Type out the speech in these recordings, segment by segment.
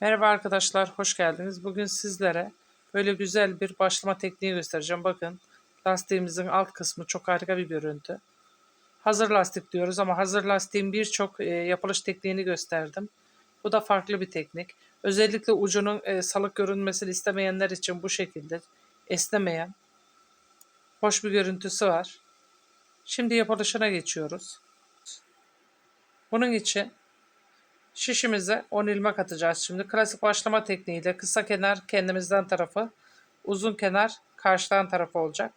Merhaba arkadaşlar, hoş geldiniz. Bugün sizlere böyle güzel bir başlama tekniği göstereceğim. Bakın, lastiğimizin alt kısmı çok harika bir görüntü. Hazır lastik diyoruz ama hazır lastiğin birçok e, yapılış tekniğini gösterdim. Bu da farklı bir teknik. Özellikle ucunun e, salık görünmesini istemeyenler için bu şekilde esnemeyen, hoş bir görüntüsü var. Şimdi yapılışına geçiyoruz. Bunun için Şişimize 10 ilmek atacağız şimdi. Klasik başlama tekniğiyle kısa kenar kendimizden tarafı, uzun kenar karşıdan tarafı olacak.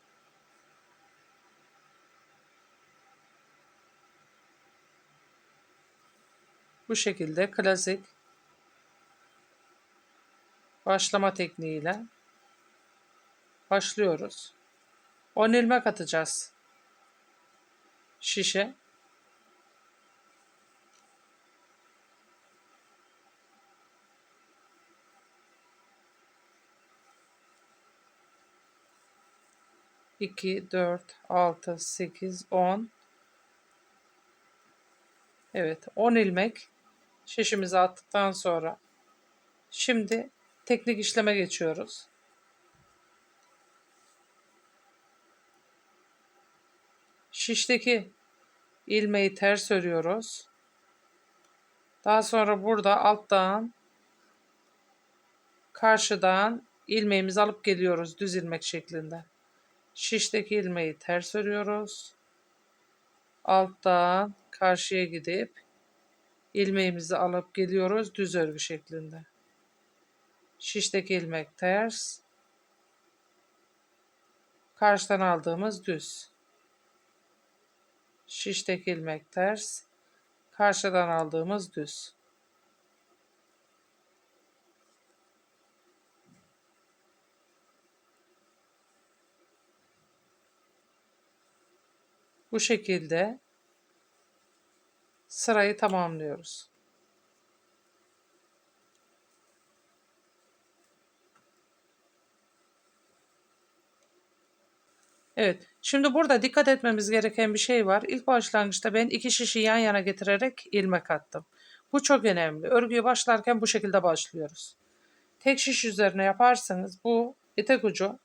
Bu şekilde klasik başlama tekniğiyle başlıyoruz. 10 ilmek atacağız şişe. 2, 4, 6, 8, 10. Evet 10 ilmek şişimizi attıktan sonra şimdi teknik işleme geçiyoruz. Şişteki ilmeği ters örüyoruz. Daha sonra burada alttan karşıdan ilmeğimizi alıp geliyoruz düz ilmek şeklinde. Şişteki ilmeği ters örüyoruz. Alttan karşıya gidip ilmeğimizi alıp geliyoruz düz örgü şeklinde. Şişteki ilmek ters. Karşıdan aldığımız düz. Şişteki ilmek ters. Karşıdan aldığımız düz. Bu şekilde sırayı tamamlıyoruz. Evet. Şimdi burada dikkat etmemiz gereken bir şey var. İlk başlangıçta ben iki şişi yan yana getirerek ilmek attım. Bu çok önemli. Örgüye başlarken bu şekilde başlıyoruz. Tek şiş üzerine yaparsanız bu etek ucu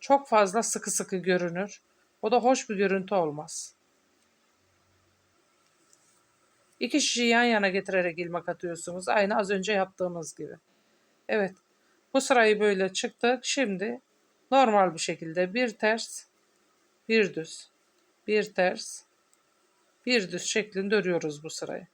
çok fazla sıkı sıkı görünür. O da hoş bir görüntü olmaz. İki şişi yan yana getirerek ilmek atıyorsunuz. Aynı az önce yaptığımız gibi. Evet. Bu sırayı böyle çıktık. Şimdi normal bir şekilde bir ters, bir düz, bir ters, bir düz şeklinde örüyoruz bu sırayı.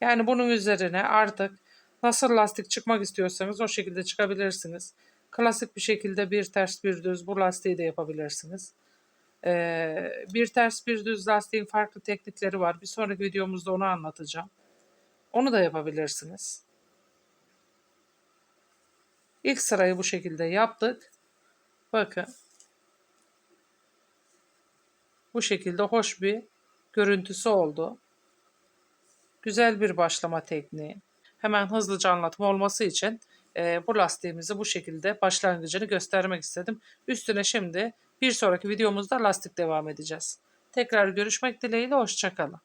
Yani bunun üzerine artık nasıl lastik çıkmak istiyorsanız o şekilde çıkabilirsiniz. Klasik bir şekilde bir ters bir düz bu lastiği de yapabilirsiniz. Ee, bir ters bir düz lastiğin farklı teknikleri var. Bir sonraki videomuzda onu anlatacağım. Onu da yapabilirsiniz. İlk sırayı bu şekilde yaptık. Bakın. Bu şekilde hoş bir görüntüsü oldu. Güzel bir başlama tekniği. Hemen hızlıca anlatım olması için e, bu lastiğimizi bu şekilde başlangıcını göstermek istedim. Üstüne şimdi bir sonraki videomuzda lastik devam edeceğiz. Tekrar görüşmek dileğiyle hoşçakalın.